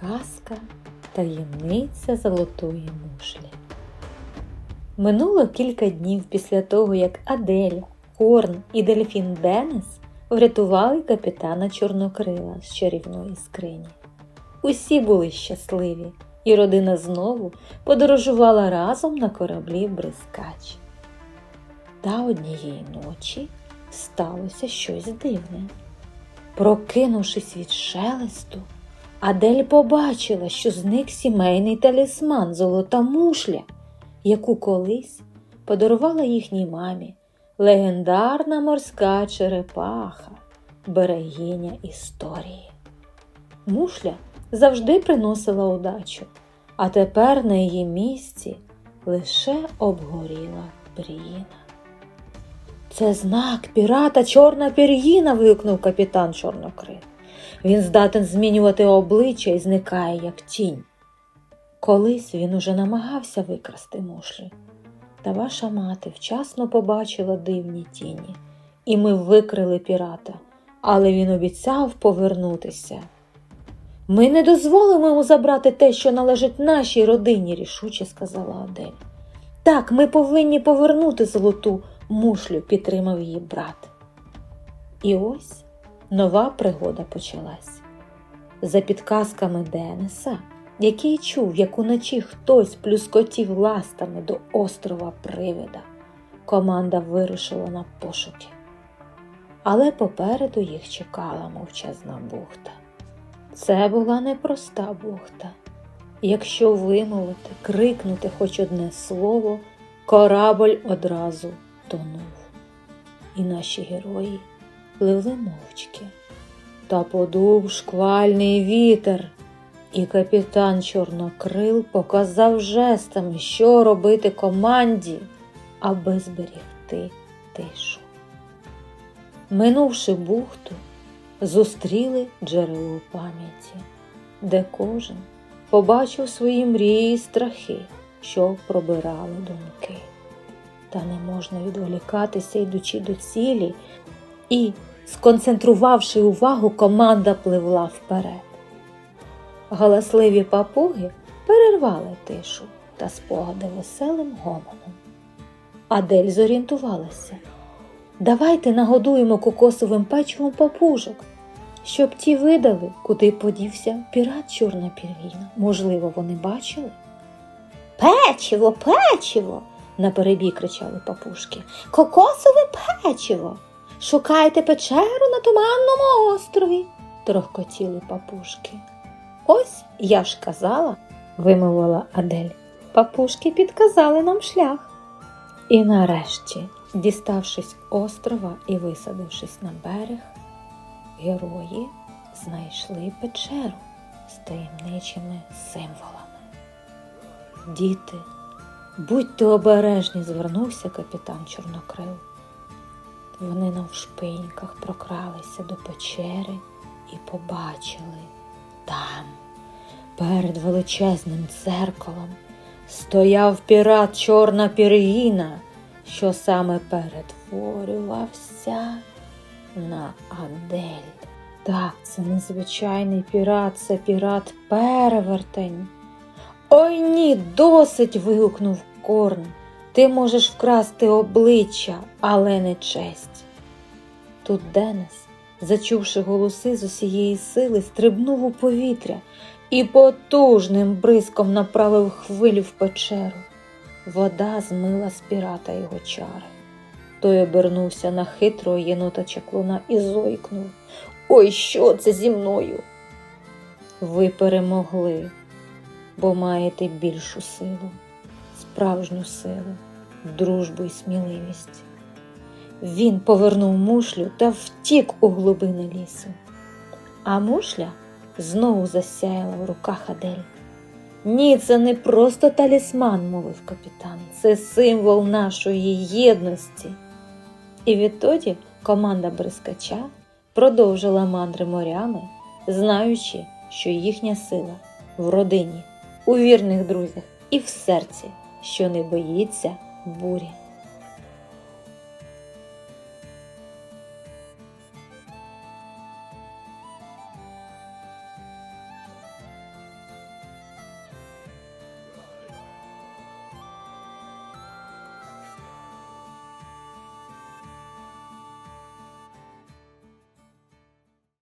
Казка таємниця золотої мушлі. Минуло кілька днів після того, як Адель, Корн і Дельфін Денис врятували капітана Чорнокрила з чарівної скрині. Усі були щасливі, і родина знову подорожувала разом на кораблі Бризкач. Та однієї ночі сталося щось дивне. Прокинувшись від шелесту, Адель побачила, що зник сімейний талісман золота мушля, яку колись подарувала їхній мамі легендарна морська черепаха, берегиня історії. Мушля завжди приносила удачу, а тепер на її місці лише обгоріла пір'їна. Це знак пірата чорна пір'їна. вигукнув капітан Чорнокрил. Він здатен змінювати обличчя і зникає, як тінь. Колись він уже намагався викрасти мушлі. Та ваша мати вчасно побачила дивні тіні, і ми викрили пірата, але він обіцяв повернутися. Ми не дозволимо йому забрати те, що належить нашій родині, рішуче сказала Адель. Так, ми повинні повернути золоту мушлю, підтримав її брат. І ось нова пригода почалась. За підказками Дениса, який чув, як уночі хтось плюскотів ластами до острова Привида, команда вирушила на пошуки. Але попереду їх чекала мовчазна бухта. Це була непроста бухта. Якщо вимовити, крикнути хоч одне слово, корабль одразу тонув. І наші герої пливли мовчки. Та подув шквальний вітер, і капітан Чорнокрил показав жестами, що робити команді, аби зберігти тишу. Минувши бухту, зустріли джерело пам'яті, де кожен побачив свої мрії й страхи, що пробирали думки. Та не можна відволікатися, йдучи до цілі, і, сконцентрувавши увагу, команда пливла вперед. Галасливі папуги перервали тишу та спогади веселим гомоном. Адель зорієнтувалася. Давайте нагодуємо кокосовим печивом папужок, щоб ті видали, куди подівся пірат чорна пір'їна. Можливо, вони бачили? Печиво, печиво! наперебій кричали папушки. Кокосове печиво. Шукайте печеру на туманному острові, торохкотіли папушки. Ось я ж казала, вимовила Адель. Папушки підказали нам шлях. І нарешті, діставшись острова і висадившись на берег, герої знайшли печеру з таємничими символами. Діти, будьте обережні, звернувся капітан Чорнокрил. Вони навшпиньках прокралися до печери і побачили там, перед величезним дзеркалом, стояв пірат Чорна Пір'їна, що саме перетворювався на Адель. Так, це незвичайний пірат, це пірат перевертень. Ой ні, досить. вигукнув Корн. Ти можеш вкрасти обличчя, але не честь. Тут Денис, зачувши голоси з усієї сили, стрибнув у повітря і потужним бризком направив хвилю в печеру. Вода змила з пірата його чари. Той обернувся на хитрого єнота чаклуна і зойкнув. Ой, що це зі мною? Ви перемогли, бо маєте більшу силу, справжню силу, дружбу і сміливість. Він повернув мушлю та втік у глибини лісу. А мушля знову засяяла в руках Адель. Ні, це не просто талісман, мовив капітан, це символ нашої єдності. І відтоді команда Брискача продовжила мандри морями, знаючи, що їхня сила в родині, у вірних друзях і в серці, що не боїться бурі.